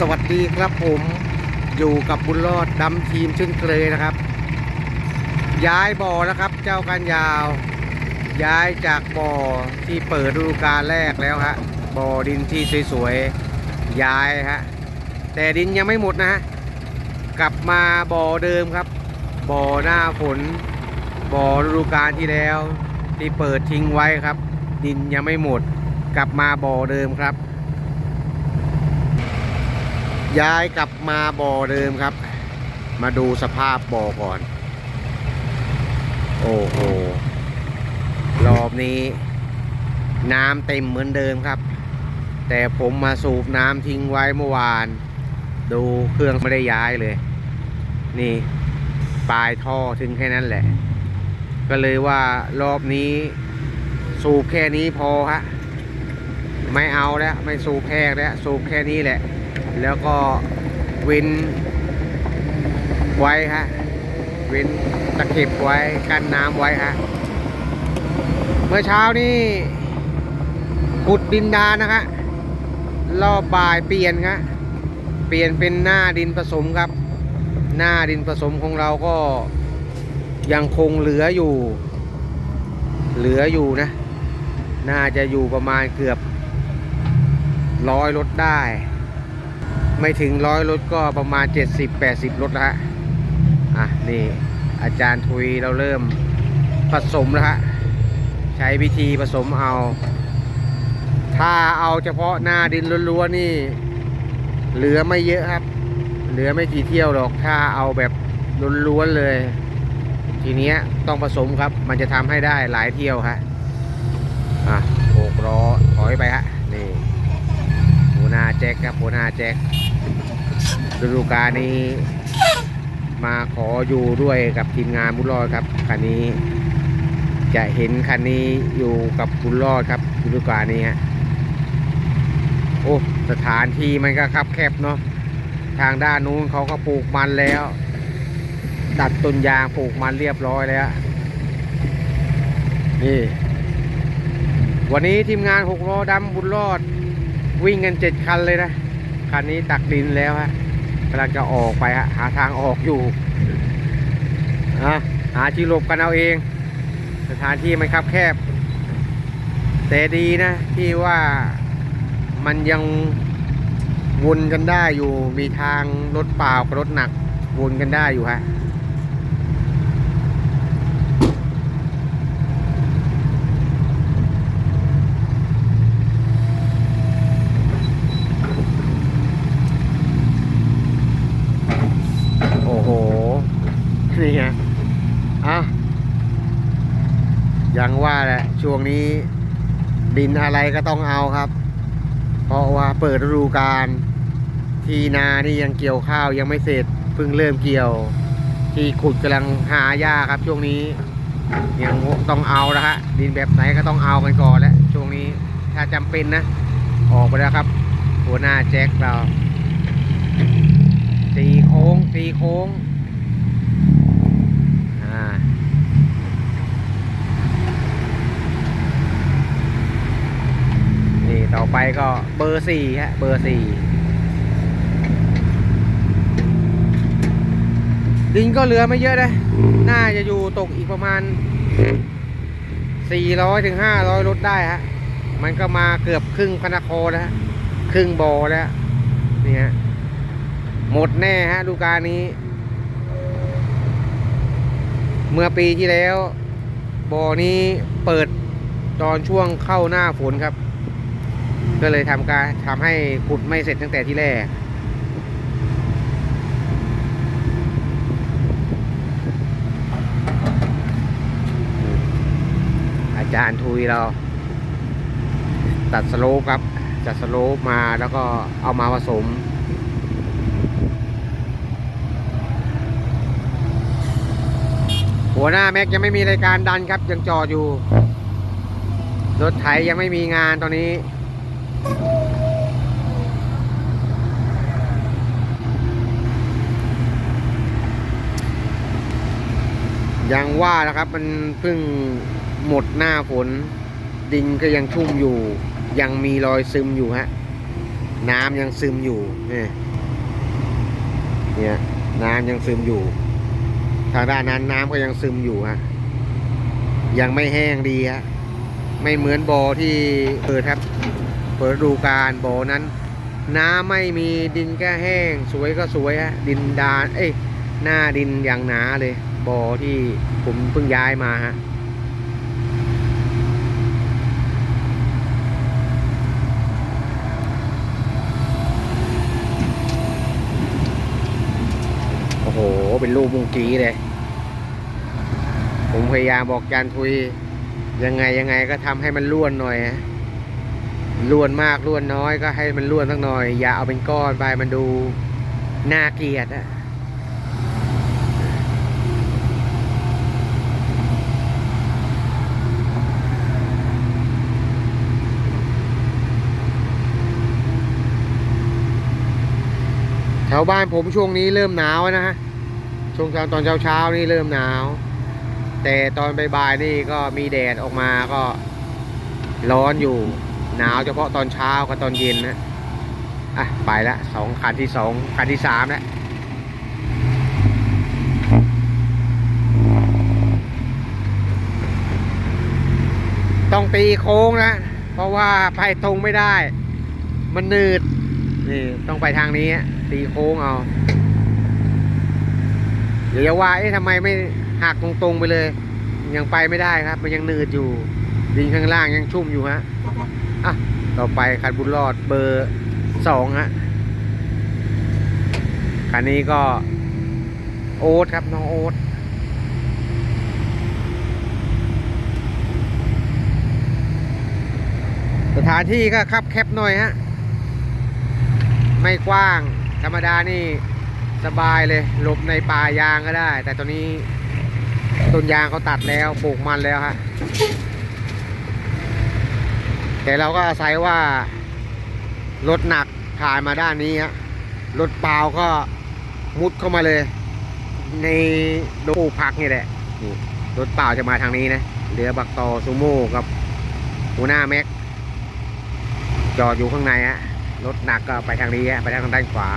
สวัสดีครับผมอยู่กับบุญรอดดำทีมเช่นเคยนะครับ ย้ายบ่อนะครับ เจ้ากันยาว ย้ายจากบ่อที่เปิดฤดูกาลแรกแล้วฮะบ่อดินที่สวยๆย้ายฮะแต่ดินยังไม่หมดนะฮะกลับมาบ่อเดิมครับ บ่อหน้าฝนบ่อฤดูกาลที่แล้ว ที่เปิดทิ้งไว้ครับ ดินยังไม่หมด กลับมาบ่อเดิมครับ ย้ายกลับมาบ่อเดิมครับ มาดูสภาพบ่อก่อน โอ้โห รอบนี้ น้ำเต็มเหมือนเดิมครับ แต่ผมมาสูบน้ำทิ้งไว้เมื่อวาน ดูเครื่องไม่ได้ย้ายเลย นี่ ปลายท่อถึงแค่นั้นแหละ ก็เลยว่ารอบนี้ สูบแค่นี้พอฮะ ไม่เอาแล้ว ไม่สูบแพกแล้ว สูบแค่นี้แหละ แล้วก็เว้นไว้ฮะ เว้นตะเข็บไว้กันน้ำไว้ฮะ เมื่อเช้านี้ขุดดินดานนะคะรอบบ่ายเปลี่ยนครับเปลี่ยนเป็นหน้าดินผสมครับ หน้าดินผสมของเราก็ยังคงเหลืออยู่ เหลืออยู่นะ น่าจะอยู่ประมาณเกือบร้อยรถได้ ไม่ถึงร้อยรถก็ประมาณ 70-80 รถแล้วฮะ อะ นี่อาจารย์ทุยเราเริ่มผสมแล้วฮะ ใช้วิธีผสมเอา ถ้าเอาเฉพาะหน้าดินล้วนๆนี่ เหลือไม่เยอะครับ เหลือไม่กี่เที่ยวหรอก ถ้าเอาแบบล้วนๆเลย ทีเนี้ยต้องผสมครับ มันจะทำให้ได้หลายเที่ยวฮะ อะหกล้อถอยไปฮะ นี่หัวหน้าแจ็คครับหัวหน้าแจ็ค ฤดูกาลนี้ มาขออยู่ด้วยกับทีมงานบุญรอดครับคันนี้ จะเห็นคันนี้อยู่กับบุญรอดครับฤดูกาลนี้ฮะโอ้สถานที่มันก็คับแคบเนาะทางด้านนู้นเขาก็ปลูกมันแล้วตัดต้นยางปลูกมันเรียบร้อยแล้วนี่วันนี้ทีมงานหกล้อดำบุญรอด วิ่งกันเจ็ดคันเลยนะ คันนี้ตักดินแล้วฮะ กำลังจะออกไปฮะหาทางออกอยู่นะหาที่หลบกันเอาเอง สถานที่มันคับแคบ แต่ดีนะ ที่ว่ามันยังวนกันได้อยู่มีทางรถเปล่ากับรถหนักวนกันได้อยู่ฮะ โอ้โห นี่ไงอะยัง ว่าแหละช่วงนี้ดินอะไรก็ต้องเอาครับ เพราะว่าเปิดฤดูกาลที่นานี่ยังเกี่ยวข้าวยังไม่เสร็จเพิ่งเริ่มเกี่ยว ที่ขุดกำลังหาหญ้าครับ ช่วงนี้ยังต้องเอานะฮะดินแบบไหนก็ต้องเอากันก่อนแล้วช่วงนี้ถ้าจำเป็นนะ ออกไปแล้วครับ หัวหน้าแจ็คเราตีโค้งตีโค้ง อ่า นี่ต่อไปก็เบอร์สี่ฮะ เบอร์สี่ดินก็เหลือไม่เยอะนะน่าจะอยู่ตกอีกประมาณ 400ถึง500รถได้ฮะ มันก็มาเกือบครึ่งพนครแล้วฮะ ครึ่งบอแล้วนี่ฮะ หมดแน่ฮะดูการนี้ เมื่อปีที่แล้วบ่อนี้เปิดตอนช่วงเข้าหน้าฝนครับ ก็เลยทำการทำให้ขุดไม่เสร็จตั้งแต่ที่แรก อาจารย์ทุยเรา ตัดสโลปครับจัดสโลปมาแล้วก็เอามาผสมหัวหน้าแม็กยังไม่มีรายการดันครับ ยังจอดอยู่ รถไถยังไม่มีงานตอนนี้ ยังว่านะครับมันเพิ่งหมดหน้าฝน ดินก็ยังชุ่มอยู่ ยังมีรอยซึมอยู่ฮะ น้ำยังซึมอยู่เนี่ยเนี่ยน้ำยังซึมอยู่ ทางด้านนั้นน้ำก็ยังซึมอยู่ฮะ ยังไม่แห้งดีฮะ ไม่เหมือนบ่อที่เปิดครับ เปิดดูกาลบ่อนั้น น้ำไม่มีดินก็แห้ง สวยก็สวยฮะดินดานเอ้ยหน้าดินอย่างหนาเลยบ่อที่ผมเพิ่งย้ายมาฮะโอ้โห เป็นรูปมุงกี้เลย ผมพยายามบอกจานทุยยังไงยังไงก็ทำให้มันล้วนหน่อยฮะ ล้วนมากล้วนน้อยก็ให้มันล้วนสักหน่อย อย่าเอาเป็นก้อนไปมันดูน่าเกลียดอะแถวบ้านผมช่วงนี้เริ่มหนาวนะฮะ ช่วงเช้าตอนเช้าเช้าๆนี่เริ่มหนาว แต่ตอนบ่ายๆนี่ก็มีแดดออกมาก็ร้อนอยู่ หนาวเฉพาะตอนเช้ากับตอนเย็นนะอะไปละสองคันที่สองคันที่สามแล้วต้องตีโค้งนะ เพราะว่าไปตรงไม่ได้ มันหนืดนี่ต้องไปทางนี้ตีโค้งเอาเดี๋ยวจะว่าเอ๊ะทำไมไม่หักตรงๆไปเลย ยังไปไม่ได้ครับ มันยังหนืดอยู่ดินข้างล่างยังชุ่มอยู่ฮะ อะ ต่อไปคันบุญรอดเบอร์สองฮะ คันนี้ก็โอ๊ตครับ น้องโอ๊ตสถานที่ก็คับแคบหน่อยฮะ ไม่กว้าง ธรรมดานี่สบายเลยหลบในป่ายางก็ได้ แต่ตอนนี้ต้นยางเขาตัดแล้วปลูกมันแล้วฮะ แต่เราก็อาศัยว่ารถหนักผ่านมาด้านนี้ฮะรถเปล่าก็มุดเข้ามาเลย ในปลูกผักนี่แหละนี่รถเปล่าจะมาทางนี้นะเรือบักตอซูโม่กับหัวหน้าแม็กจอดอยู่ข้างในฮะรถหนักก็ไปทางนี้ฮะไปทางด้านขวา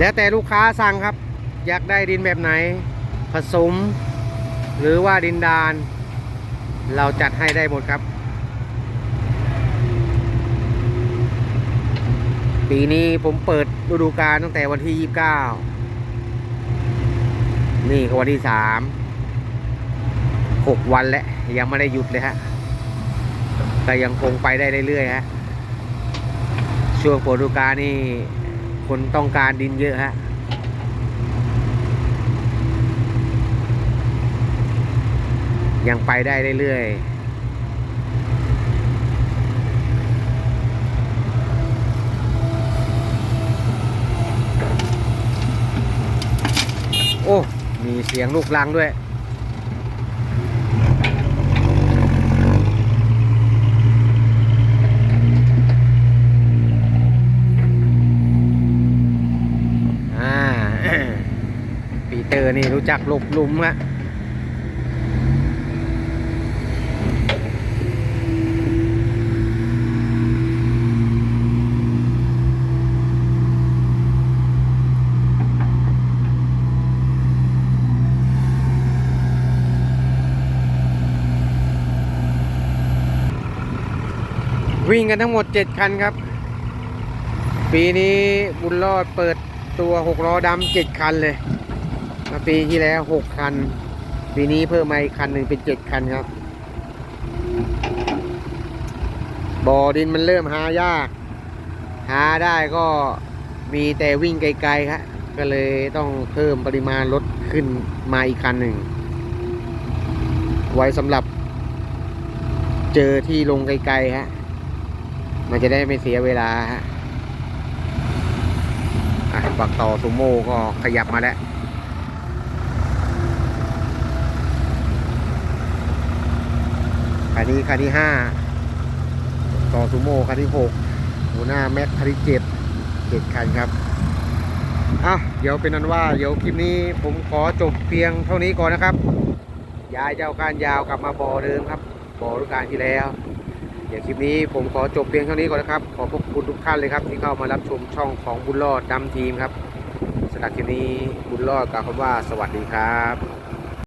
แล้วแต่ลูกค้าสั่งครับ อยากได้ดินแบบไหน ผสม หรือว่าดินดาน เราจัดให้ได้หมดครับ ปีนี้ผมเปิดฤดูกาลตั้งแต่วันที่ 29 นี่ก็วันที่ 3 6 วันแล้ว ยังไม่ได้หยุดเลยฮะก็ยังคงไปได้เรื่อยๆฮะช่วงปิดฤดูกาลนี่ คนต้องการดินเยอะฮะยังไปได้เรื่อยๆ โอ้ มีเสียงลูกลังด้วย อ่า ปี เตอนี่รู้จักหลบหลุมฮะวิ่งกันทั้งหมด 7 คันครับ ปีนี้บุญรอดเปิดตัวหกล้อดำเจ็ดคันเลย มาปีที่แล้วหกคัน ปีนี้เพิ่มมาอีกคันหนึ่งเป็นเจ็ดคันครับ บ่อดินมันเริ่มหายาก หาได้ก็มีแต่วิ่งไกลๆครับก็เลยต้องเพิ่มปริมาณรถขึ้นมาอีกคันหนึ่ง ไว้สำหรับ เจอที่ลงไกลๆฮะ มันจะได้ไม่เสียเวลาฮะอะบักต่อซูโม่ก็ขยับมาแล้ว คันนี้คันที่ห้าต่อซูโม่คันที่หกหัวหน้าแม็กคันที่เจ็ดเจ็ดคันครับอะเดี๋ยวเป็นนั้นว่าเดี๋ยวคลิปนี้ผมขอจบเพียงเท่านี้ก่อนนะครับย้ายเจ้าการยาวกลับมาบ่อเดิมครับบ่อฤดูกาลที่แล้วเดี๋ยวคลิปนี้ผมขอจบเพียงเท่านี้ก่อนนะครับ ขอขอบคุณทุกท่านเลยครับ ที่เข้ามารับชมช่องของบุญรอดดำทีมครับสำหรับคลิปนี้บุญรอดกล่าวคำว่าสวัสดีครับ